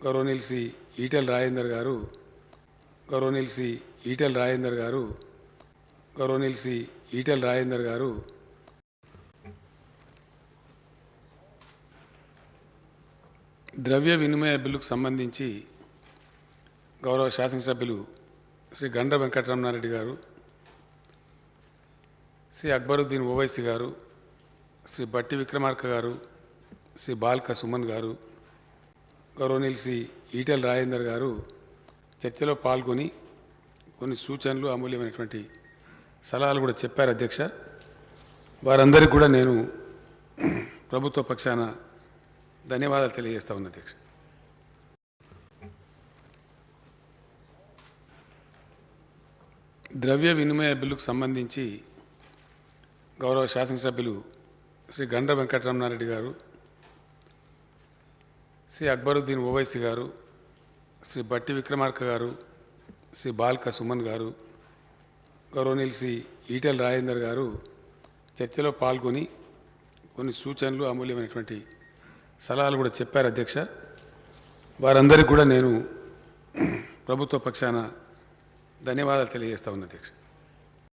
గౌరవనీయులు శ్రీ ఈటెల్ రాజేందర్ గారు గౌరవనీయులు శ్రీ ఈటెల్ రాజేందర్ గారు గౌరవనీయులు శ్రీ ఈటెల్ రాజేందర్ గారు. ద్రవ్య వినిమయ బిల్లుకు సంబంధించి గౌరవ శాసనసభ్యులు శ్రీ గండ్ర వెంకటరమణారెడ్డి గారు శ్రీ అక్బరుద్దీన్ ఓవైసీ గారు శ్రీ బట్టి విక్రమార్క గారు శ్రీ బాల్క సుమన్ గారు గౌరవనీయులు శ్రీ ఈటెల రాజేందర్ గారు చర్చలో పాల్గొని కొన్ని సూచనలు అమూల్యమైనటువంటి సలహాలు కూడా చెప్పారు అధ్యక్ష. వారందరికీ కూడా నేను ప్రభుత్వ పక్షాన ధన్యవాదాలు తెలియజేస్తా ఉన్నా అధ్యక్ష. ద్రవ్య వినిమయ బిల్లుకు సంబంధించి గౌరవ శాసనసభ్యులు శ్రీ గండ్ర వెంకటరమణారెడ్డి గారు శ్రీ అక్బరుద్దీన్ ఓవైసీ గారు శ్రీ బట్టి విక్రమార్క గారు శ్రీ బాల్క సుమన్ గారు గౌరవనీయులు శ్రీ ఈటెల రాజేందర్ గారు చర్చలో పాల్గొని కొన్ని సూచనలు అమూల్యమైనటువంటి సలహాలు కూడా చెప్పారు అధ్యక్ష. వారందరికీ కూడా నేను ప్రభుత్వ పక్షాన ధన్యవాదాలు తెలియజేస్తా ఉన్నా అధ్యక్ష.